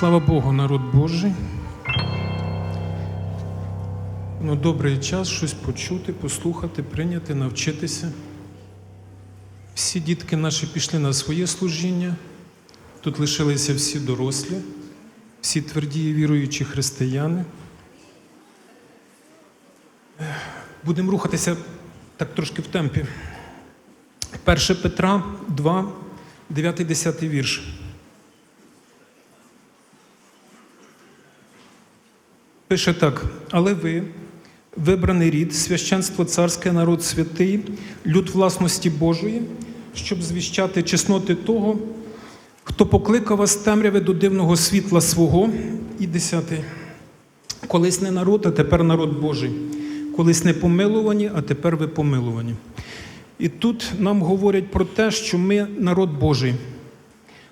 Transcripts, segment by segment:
Слава Богу, народ Божий. Ну, добрий час щось почути, послухати, прийняти, навчитися. Всі дітки наші пішли на своє служіння. Тут лишилися всі дорослі, всі тверді і віруючі християни. Будемо рухатися так трошки в темпі. 1 Петра 2, 9-10 вірш. Пише так: але ви, вибраний рід, священство царське, народ святий, люд власності Божої, щоб звіщати чесноти того, хто покликав вас темряви до дивного світла свого. І десятий. Колись не народ, а тепер народ Божий. Колись не помилувані, а тепер ви помилувані. І тут нам говорять про те, що ми народ Божий.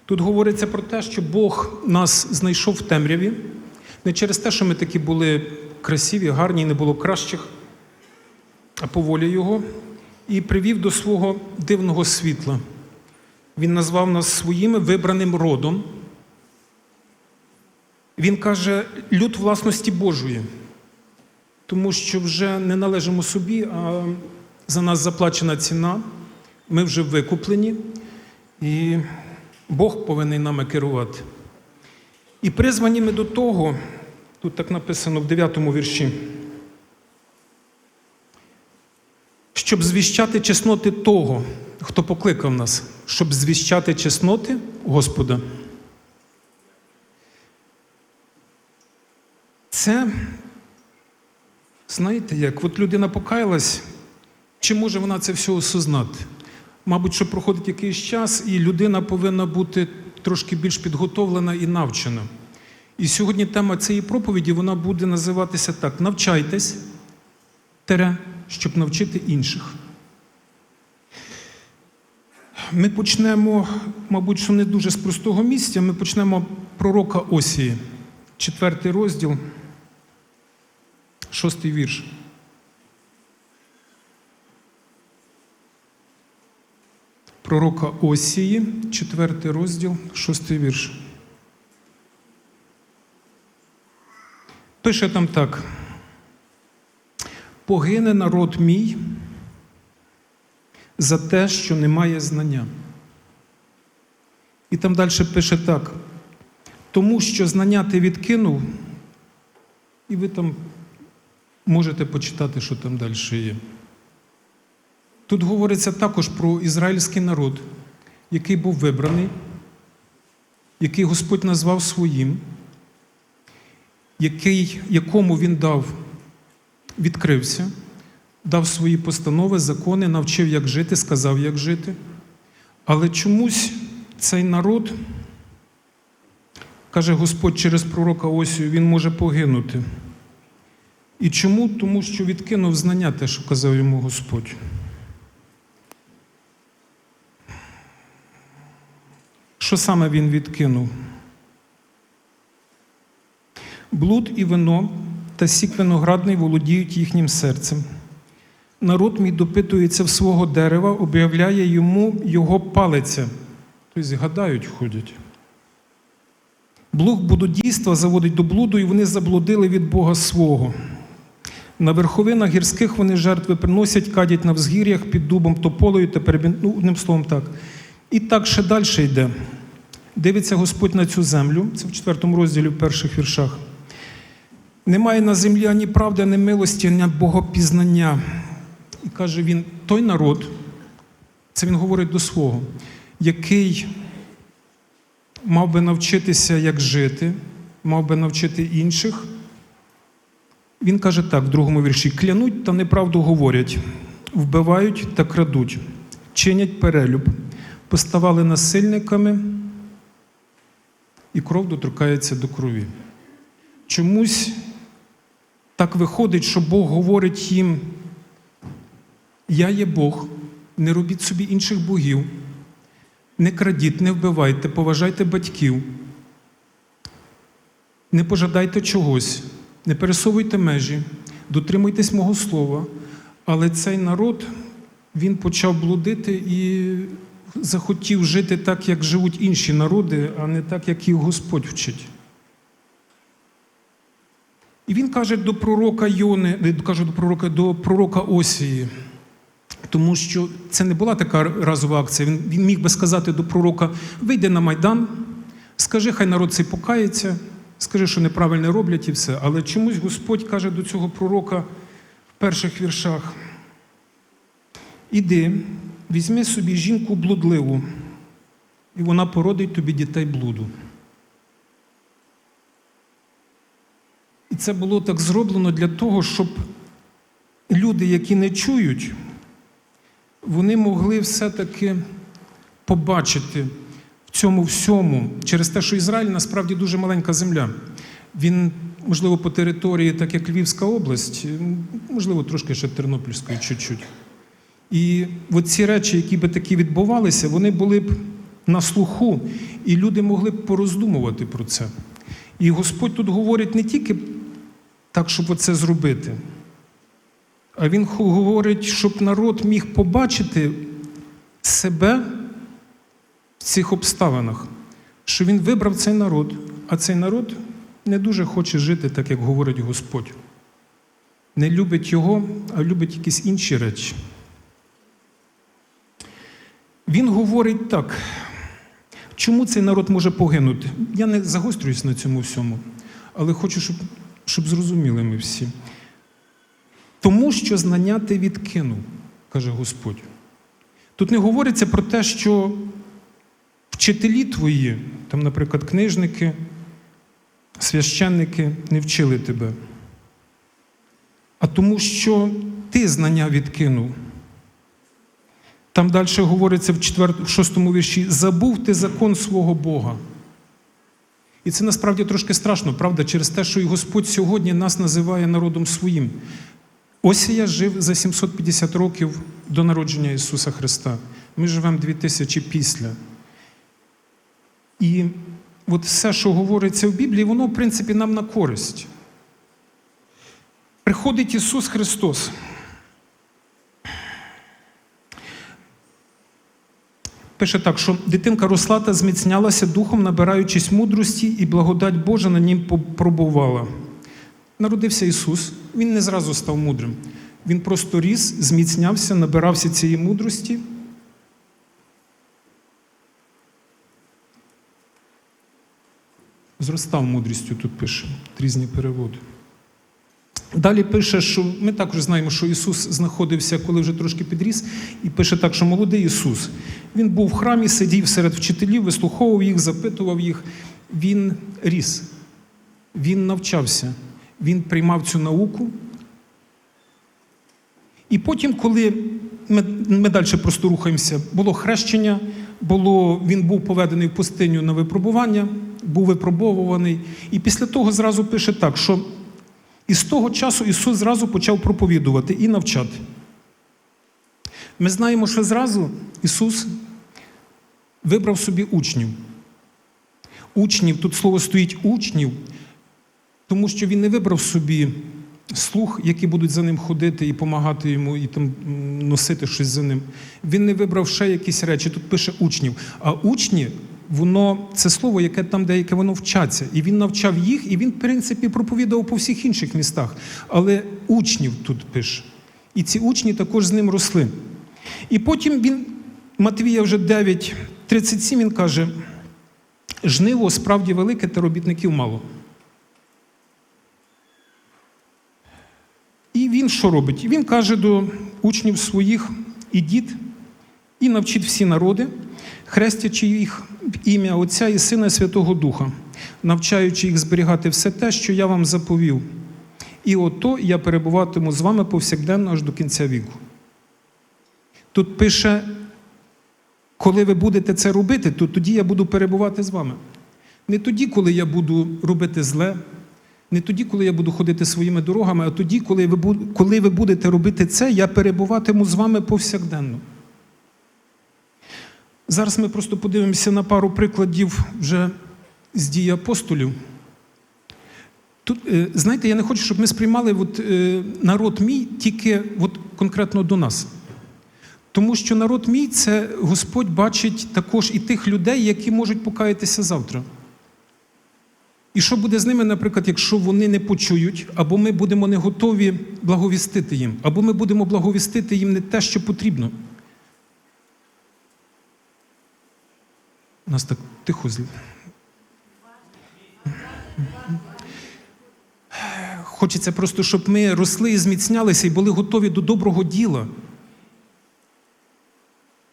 Тут говориться про те, що Бог нас знайшов в темряві. Не через те, що ми такі були красиві, гарні, не було кращих, а по волі Його, і привів до свого дивного світла. Він назвав нас своїм вибраним родом. Він каже, люд власності Божої, тому що вже не належимо собі, а за нас заплачена ціна, ми вже викуплені, і Бог повинен нами керувати. І призвані ми до того, тут так написано в 9 вірші, щоб звіщати чесноти того, хто покликав нас, щоб звіщати чесноти Господа. Це, знаєте, як от людина покаялась, чи може вона це все осознати? Мабуть, що проходить якийсь час, і людина повинна бути трошки більш підготовлена і навчена. І сьогодні тема цієї проповіді вона буде називатися так: навчайтесь, тере, щоб навчити інших. Ми почнемо, мабуть, що не дуже з простого місця, ми почнемо пророка Осії, четвертий розділ, шостий вірш. Пророка Осії, четвертий розділ, шостий вірш. Пише там так. Погине народ мій за те, що немає знання. І там далі пише так. Тому що знання ти відкинув, і ви там можете почитати, що там далі є. Тут говориться також про ізраїльський народ, який був вибраний, який Господь назвав своїм, який, якому він дав, відкрився, дав свої постанови, закони, навчив, як жити, сказав, як жити. Але чомусь цей народ, каже Господь через пророка Осію, він може погинути. І чому? Тому що відкинув знання те, що казав йому Господь. Що саме він відкинув? Блуд і вино та сік виноградний володіють їхнім серцем. Народ мій допитується в свого дерева, об'являє йому його палиця. Тобто гадають, ходять. Блуд будодійства заводить до блуду, і вони заблудили від Бога свого. На верховинах гірських вони жертви приносять, кадять на взгір'ях під дубом тополею та перебін... ну, одним словом так. І так ще далі йде. Дивиться Господь на цю землю, це в четвертому розділі в перших віршах. Немає на землі ані правди, ані милості, ані богопізнання. І каже він: той народ, це він говорить до свого, який мав би навчитися, як жити, мав би навчити інших. Він каже так в другому вірші: клянуть та неправду говорять, вбивають та крадуть, чинять перелюб, поставали насильниками, і кров доторкається до крові. Чомусь так виходить, що Бог говорить їм: Я є Бог, не робіть собі інших богів, не крадіть, не вбивайте, поважайте батьків, не пожадайте чогось, не пересовуйте межі, дотримуйтесь мого слова. Але цей народ він почав блудити і захотів жити так, як живуть інші народи, а не так, як їх Господь вчить. І він каже до пророка Йони, е, каже до пророка, до пророка Осії, тому що це не була така разова акція. Він, він міг би сказати до пророка: вийди на Майдан, скажи, хай народ цей покається, скажи, що неправильно роблять і все. Але чомусь Господь каже до цього пророка в перших віршах: Іди, візьми собі жінку блудливу, і вона породить тобі дітей блуду. Це було так зроблено для того, щоб люди, які не чують, вони могли все-таки побачити в цьому всьому через те, що Ізраїль насправді дуже маленька земля. Він, можливо, по території, так як Львівська область, можливо, трошки ще Тернопільської чуть-чуть. І от ці речі, які би такі відбувалися, вони були б на слуху, і люди могли б пороздумувати про це. І Господь тут говорить не тільки так, щоб оце зробити, а Він говорить, щоб народ міг побачити себе в цих обставинах, що він вибрав цей народ, а цей народ не дуже хоче жити, так як говорить Господь. Не любить його, а любить якісь інші речі. Він говорить так. Чому цей народ може погинути? Я не загострююсь на цьому всьому, але хочу, щоб, щоб зрозуміли ми всі. Тому що знання ти відкинув, каже Господь. Тут не говориться про те, що вчителі твої, там, наприклад, книжники, священники не вчили тебе, а тому, що ти знання відкинув. Там далі говориться в 4, 6 вірші: забув ти закон свого Бога. І це насправді трошки страшно, правда, через те, що і Господь сьогодні нас називає народом своїм. Осія жив за 750 років до народження Ісуса Христа. Ми живемо 2000 після. І от все, що говориться в Біблії, воно, в принципі, нам на користь. Приходить Ісус Христос. Пише так, що дитинка росла та зміцнялася духом, набираючись мудрості, і благодать Божа на нім пробувала. Народився Ісус, Він не зразу став мудрим. Він просто ріс, зміцнявся, набирався цієї мудрості. Зростав мудрістю, тут пише різні переводи. Далі пише, що ми також знаємо, що Ісус знаходився, коли вже трошки підріс, і пише так, що молодий Ісус. Він був в храмі, сидів серед вчителів, вислуховував їх, запитував їх. Він ріс, він навчався, він приймав цю науку. І потім, коли ми, ми далі просто рухаємося, було хрещення, було, він був поведений в пустиню на випробування, був випробовуваний. І після того зразу пише так, що і з того часу Ісус зразу почав проповідувати і навчати. Ми знаємо, що зразу Ісус вибрав собі учнів. Учнів, тут слово стоїть учнів, тому що Він не вибрав собі слух, які будуть за ним ходити і допомагати йому, і там носити щось за ним. Він не вибрав ще якісь речі, тут пише учнів. А учні воно це слово, яке там деяке воно вчаться. І він навчав їх, і він, в принципі, проповідав по всіх інших містах. Але учнів тут пише. І ці учні також з ним росли. І потім він, Матвія вже 9:37, він каже: жниво справді велике, та робітників мало. І він що робить? Він каже до учнів своїх: ідіть і навчіть всі народи, хрестячи їх ім'я Отця і Сина Святого Духа, навчаючи їх зберігати все те, що я вам заповів. І ото я перебуватиму з вами повсякденно аж до кінця віку. Тут пише, коли ви будете це робити, то тоді я буду перебувати з вами. Не тоді, коли я буду робити зле, не тоді, коли я буду ходити своїми дорогами, а тоді, коли ви, коли ви будете робити це, я перебуватиму з вами повсякденно. Зараз ми просто подивимося на пару прикладів вже з дії апостолів. Тут, знаєте, я не хочу, щоб ми сприймали от, народ мій тільки от, конкретно до нас. Тому що народ мій це Господь бачить також і тих людей, які можуть покаятися завтра. І що буде з ними, наприклад, якщо вони не почують, або ми будемо не готові благовістити їм, або ми будемо благовістити їм не те, що потрібно. Нас так тихо злі. Хочеться просто, щоб ми росли і зміцнялися і були готові до доброго діла.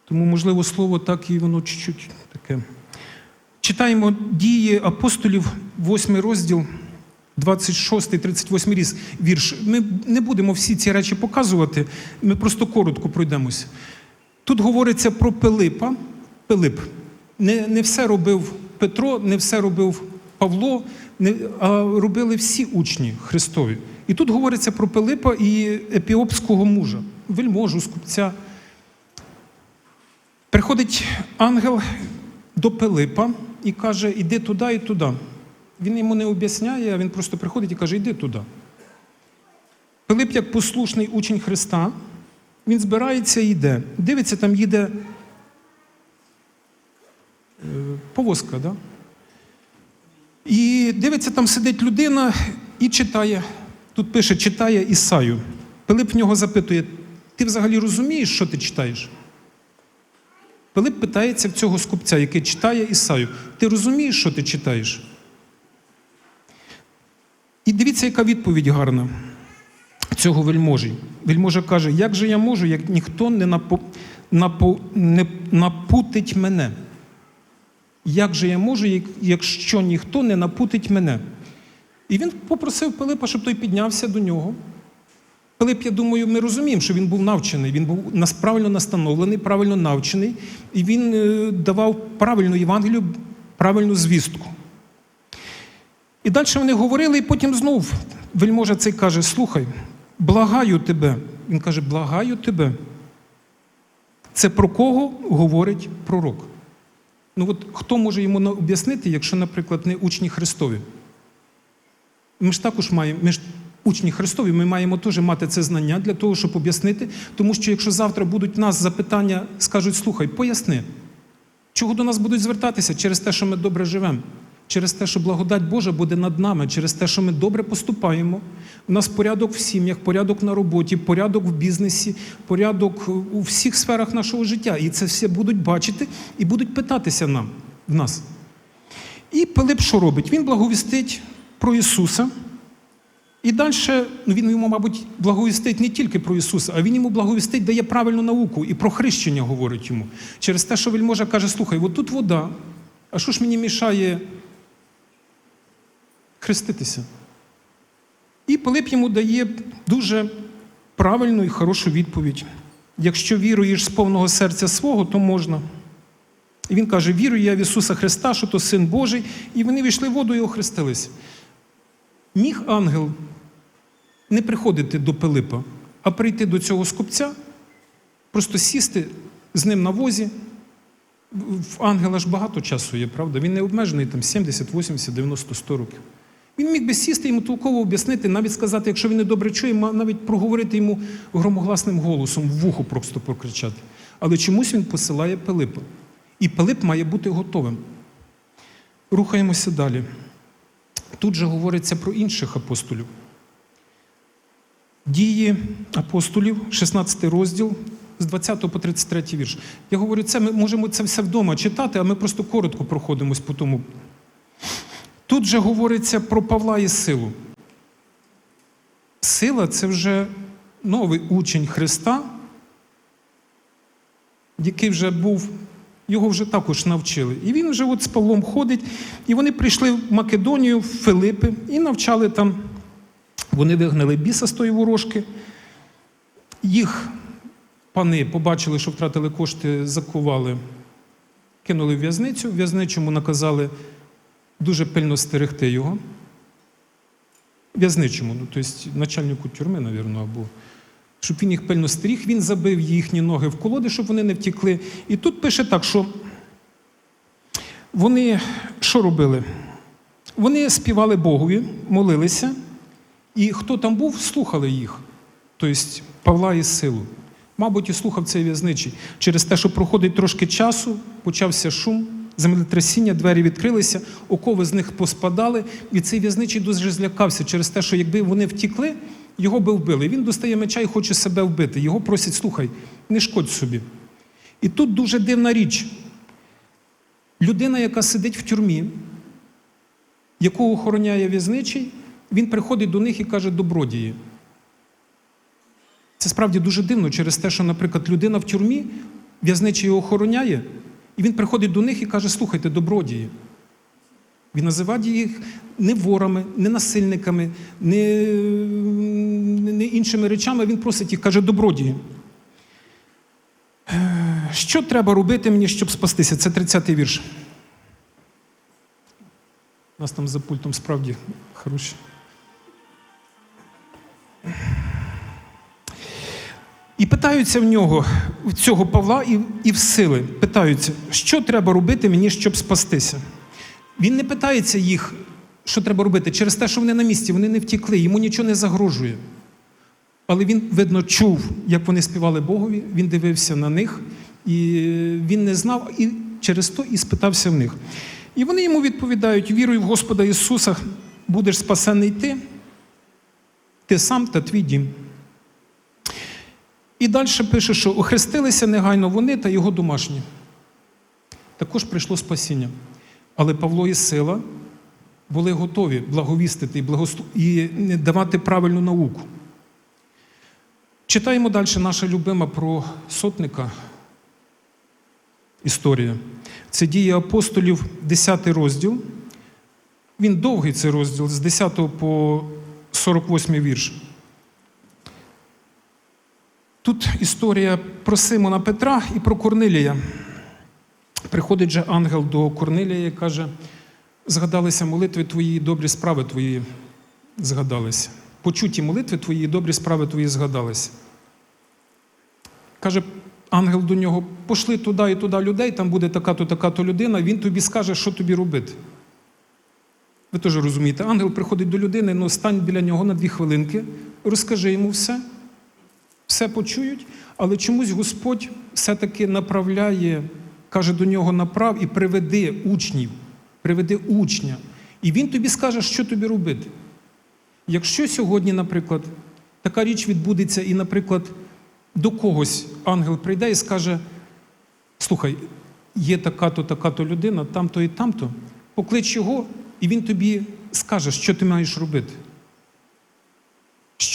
Тому, можливо, слово так і воно чуть-чуть таке. Читаємо дії апостолів, 8 розділ, 26, 38 різ- вірш. Ми не будемо всі ці речі показувати, ми просто коротко пройдемося. Тут говориться про Пилипа. Пилип. Не, не все робив Петро, не все робив Павло, не, а робили всі учні Христові. І тут говориться про Пилипа і епіопського мужа, вельможу, скупця. Приходить ангел до Пилипа і каже: іди туди і туди. Він йому не об'ясняє, а він просто приходить і каже, іди туди. Пилип, як послушний учень Христа, він збирається і йде. Дивиться, там їде повозка, да? І дивиться, там сидить людина і читає. Тут пише, читає Ісаю. Пилип в нього запитує: ти взагалі розумієш, що ти читаєш? Пилип питається в цього скупця, який читає Ісаю. Ти розумієш, що ти читаєш? І дивіться, яка відповідь гарна цього вельможі. Вельможа каже: як же я можу, як ніхто не, напу... Напу... не напутить мене? Як же я можу, якщо ніхто не напутить мене? І він попросив Пилипа, щоб той піднявся до нього. Пилип, я думаю, ми розуміємо, що він був навчений, він був правильно настановлений, правильно навчений, і він е, давав правильну Євангелію, правильну звістку. І далі вони говорили, і потім знов вельможа цей каже: слухай, благаю тебе. Він каже, благаю тебе. Це про кого говорить пророк? Ну от хто може йому об'яснити, якщо, наприклад, не учні Христові? Ми ж також маємо, ми ж учні Христові, ми маємо теж мати це знання для того, щоб об'яснити. Тому що якщо завтра будуть в нас запитання, скажуть, слухай, поясни, чого до нас будуть звертатися через те, що ми добре живемо, через те, що благодать Божа буде над нами, через те, що ми добре поступаємо. У нас порядок в сім'ях, порядок на роботі, порядок в бізнесі, порядок у всіх сферах нашого життя. І це все будуть бачити і будуть питатися нам в нас. І Пилип що робить? Він благовістить про Ісуса. І далі ну, він йому, мабуть, благовістить не тільки про Ісуса, а він йому благовістить, дає правильну науку і про хрещення говорить йому. Через те, що вельможа каже: слухай, от тут вода, а що ж мені мішає хреститися? І Пилип йому дає дуже правильну і хорошу відповідь. Якщо віруєш з повного серця свого, то можна. І він каже: Вірую я в Ісуса Христа, що то Син Божий, і вони війшли в воду і охрестились. Міг ангел не приходити до Пилипа, а прийти до цього скупця, просто сісти з ним на возі. В ангела ж багато часу є, правда? Він не обмежений там 70, 80, 90, 100 років. Він міг би сісти йому толково об'яснити, навіть сказати, якщо він не добре чує, навіть проговорити йому громогласним голосом, в вухо просто прокричати. Але чомусь він посилає Пилипа. І Пилип має бути готовим. Рухаємося далі. Тут же говориться про інших апостолів. Дії апостолів, 16 розділ, з 20 по 33 вірш. Я говорю, це ми можемо це все вдома читати, а ми просто коротко проходимось по тому. Тут же говориться про Павла і силу. Сила це вже новий учень Христа, який вже був, його вже також навчили. І він вже от з Павлом ходить, і вони прийшли в Македонію, в Филипи, і навчали там. Вони вигнали біса з тої ворожки. Їх пани побачили, що втратили кошти, закували, кинули в в'язницю. в В'язничому наказали дуже пильно стерегти його. В'язничому, ну, тобто начальнику тюрми, мабуть, або щоб він їх пильно стеріг, він забив їхні ноги в колоди, щоб вони не втікли. І тут пише так, що вони що робили? Вони співали Богові, молилися, і хто там був, слухали їх. Тобто Павла і силу. Мабуть, і слухав цей в'язничий. Через те, що проходить трошки часу, почався шум, землетрясіння, двері відкрилися, окови з них поспадали, і цей в'язничий дуже злякався через те, що якби вони втікли, його би вбили. Він достає меча і хоче себе вбити. Його просять, слухай, не шкодь собі. І тут дуже дивна річ. Людина, яка сидить в тюрмі, яку охороняє в'язничий, він приходить до них і каже добродії. Це справді дуже дивно через те, що, наприклад, людина в тюрмі, в'язничий його охороняє, і він приходить до них і каже: слухайте, добродії. Він називає їх не ворами, не насильниками, не, не іншими речами. Він просить їх, каже, добродії. Е, Що треба робити мені, щоб спастися? Це 30-й вірш. У нас там за пультом справді хороші. І питаються в нього, в цього Павла і, і в сили, питаються, що треба робити мені, щоб спастися. Він не питається їх, що треба робити, через те, що вони на місці, вони не втікли, йому нічого не загрожує. Але він, видно, чув, як вони співали Богові, він дивився на них, і він не знав, і через то і спитався в них. І вони йому відповідають: віруй в Господа Ісуса, будеш спасений ти, ти сам та твій дім. І далі пише, що охрестилися негайно вони та його домашні. Також прийшло спасіння. Але Павло і сила були готові благовістити і, благослу... і давати правильну науку. Читаємо далі наша любима про сотника. Історія. Це дії апостолів, 10 розділ. Він довгий цей розділ з 10 по 48 вірш. Тут історія про Симона Петра і про Корнилія. Приходить же ангел до Корнилія і каже: згадалися молитви твої, добрі справи твої згадалися. Почуті молитви твої, добрі справи твої згадалися. Каже ангел до нього: пошли туди і туди людей, там буде така-то, така-то людина, він тобі скаже, що тобі робити. Ви теж розумієте, ангел приходить до людини, ну стань біля нього на дві хвилинки, розкажи йому все, все почують, але чомусь Господь все-таки направляє, каже до нього направ і приведи учнів, приведи учня. І він тобі скаже, що тобі робити. Якщо сьогодні, наприклад, така річ відбудеться, і, наприклад, до когось ангел прийде і скаже: слухай, є така-то, така-то людина, там-то і там-то, поклич його, і він тобі скаже, що ти маєш робити.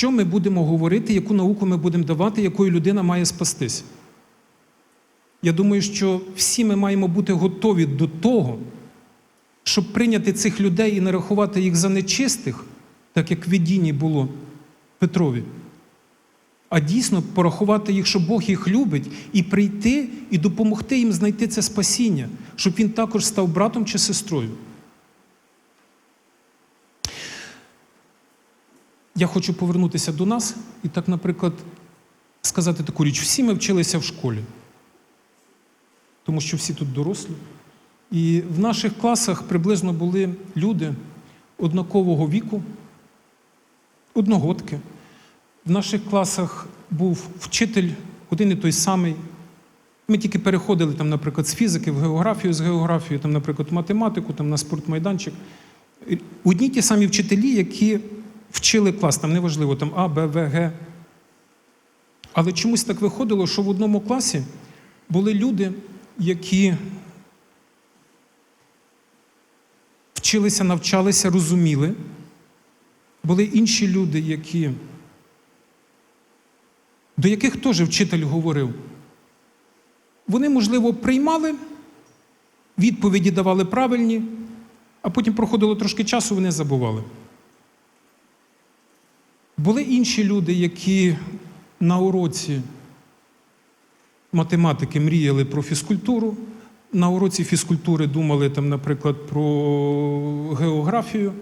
Що ми будемо говорити, яку науку ми будемо давати, якою людина має спастись? Я думаю, що всі ми маємо бути готові до того, щоб прийняти цих людей і не рахувати їх за нечистих, так як в видінні було Петрові, а дійсно порахувати їх, що Бог їх любить, і прийти і допомогти їм знайти це спасіння, щоб він також став братом чи сестрою. Я хочу повернутися до нас і так, наприклад, сказати таку річ: всі ми вчилися в школі, тому що всі тут дорослі. І в наших класах приблизно були люди однакового віку, одногодки. В наших класах був вчитель один і той самий. Ми тільки переходили, там, наприклад, з фізики в географію, з географії, там, наприклад, в математику, там, на спортмайданчик. Одні ті самі вчителі, які вчили клас, там неважливо, там А, Б, В, Г. Але чомусь так виходило, що в одному класі були люди, які вчилися, навчалися, розуміли. Були інші люди, які, до яких теж вчитель говорив. Вони, можливо, приймали, відповіді давали правильні, а потім проходило трошки часу, вони забували. Були інші люди, які на уроці математики мріяли про фізкультуру, на уроці фізкультури думали, там, наприклад, про географію,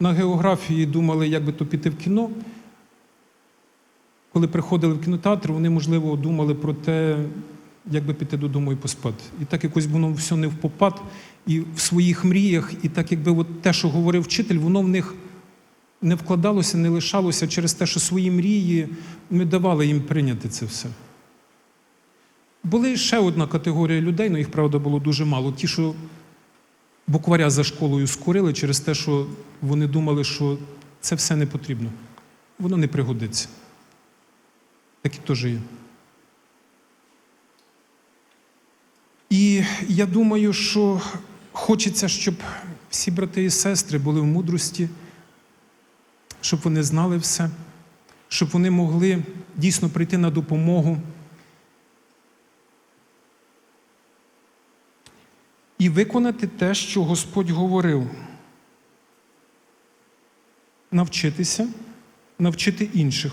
на географії думали, як би то піти в кіно. Коли приходили в кінотеатр, вони, можливо, думали про те, як би піти додому і поспати. І так якось воно все не в попад, і в своїх мріях, і так, якби от те, що говорив вчитель, воно в них не вкладалося, не лишалося через те, що свої мрії не давали їм прийняти це все. Були ще одна категорія людей, але їх, правда, було дуже мало. Ті, що букваря за школою скурили через те, що вони думали, що це все не потрібно. Воно не пригодиться. Такі теж є. І я думаю, що хочеться, щоб всі брати і сестри були в мудрості, щоб вони знали все, щоб вони могли дійсно прийти на допомогу і виконати те, що Господь говорив. Навчитися, навчити інших.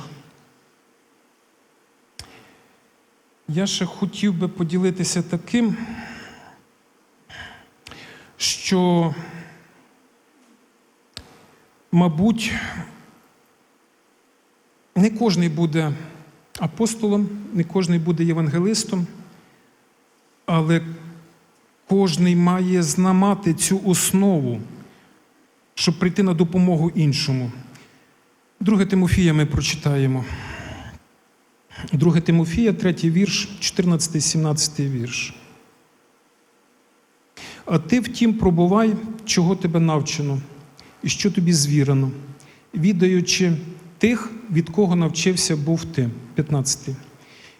Я ще хотів би поділитися таким, що, мабуть, не кожний буде апостолом, не кожний буде євангелистом, але кожний має знамати цю основу, щоб прийти на допомогу іншому. Друге Тимофія ми прочитаємо. 2 Тимофія, 3 вірш, 14, 17 вірш. А ти втім пробувай, чого тебе навчено, і що тобі звірено, відаючи тих, від кого навчився був ти. 15.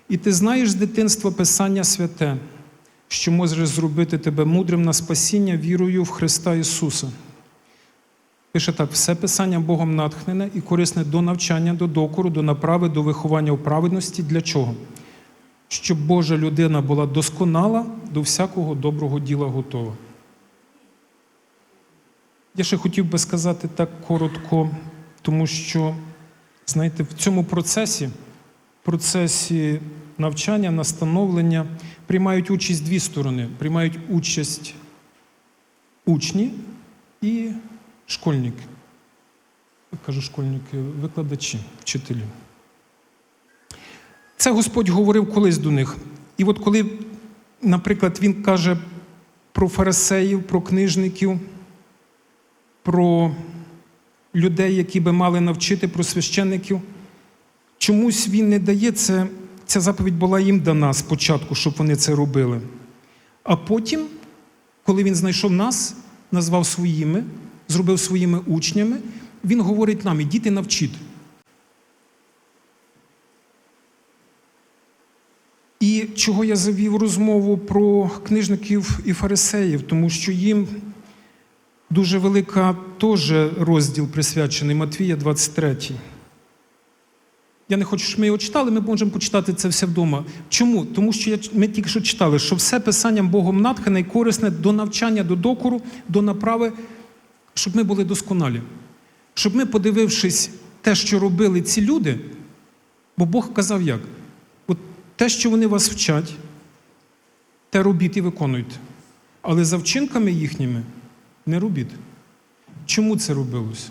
І ти знаєш з дитинства Писання святе, що може зробити тебе мудрим на спасіння вірою в Христа Ісуса. Пише так: все писання Богом натхнене і корисне до навчання, до докору, до направи, до виховання у праведності. Для чого? Щоб Божа людина була досконала, до всякого доброго діла готова. Я ще хотів би сказати так коротко, тому що, знаєте, в цьому процесі, процесі навчання, настановлення приймають участь дві сторони. Приймають участь учні і школьники. Кажу школьники, викладачі, вчителі. Це Господь говорив колись до них. І от коли, наприклад, Він каже про фарисеїв, про книжників, про людей, які би мали навчити, про священників, чомусь він не дає це, ця заповідь була їм дана спочатку, щоб вони це робили. А потім, коли він знайшов нас, назвав своїми, зробив своїми учнями, він говорить нам: ідіть навчіть. І чого я завів розмову про книжників і фарисеїв, тому що їм дуже велика теж розділ присвячений Матвія 23. Я не хочу, щоб ми його читали, ми можемо почитати це все вдома. Чому? Тому що ми тільки що читали, що все писанням Богом натхнене і корисне до навчання, до докору, до направи, щоб ми були досконалі. Щоб ми, подивившись те, що робили ці люди, бо Бог казав як? От те, що вони вас вчать, те робіть і виконуйте. Але за вчинками їхніми не робіть. Чому це робилось?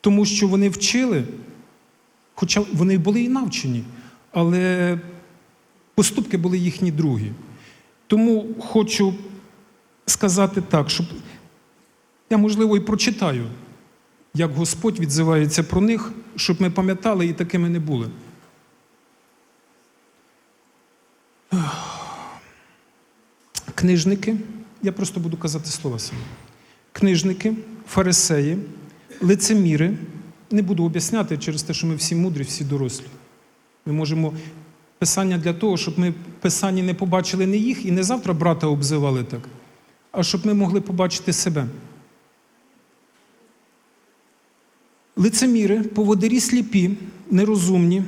Тому що вони вчили, хоча вони були і навчені, але поступки були їхні другі. Тому хочу сказати так, щоб я, можливо, і прочитаю, як Господь відзивається про них, щоб ми пам'ятали і такими не були. Книжники, я просто буду казати слова самі. Книжники, фарисеї, лицеміри. Не буду об'ясняти через те, що ми всі мудрі, всі дорослі. Ми можемо писання для того, щоб ми в писанні не побачили не їх і не завтра брата обзивали так, а щоб ми могли побачити себе. Лицеміри, поводирі сліпі, нерозумні,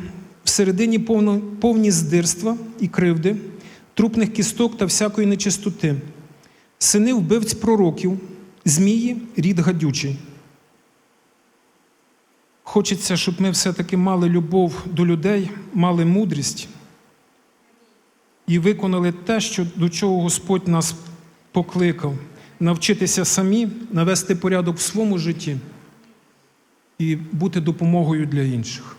всередині повно, повні здирства і кривди, трупних кісток та всякої нечистоти, сини вбивць пророків, змії, рід гадючий. Хочеться, щоб ми все-таки мали любов до людей, мали мудрість і виконали те, що, до чого Господь нас покликав, навчитися самі, навести порядок в своєму житті і бути допомогою для інших.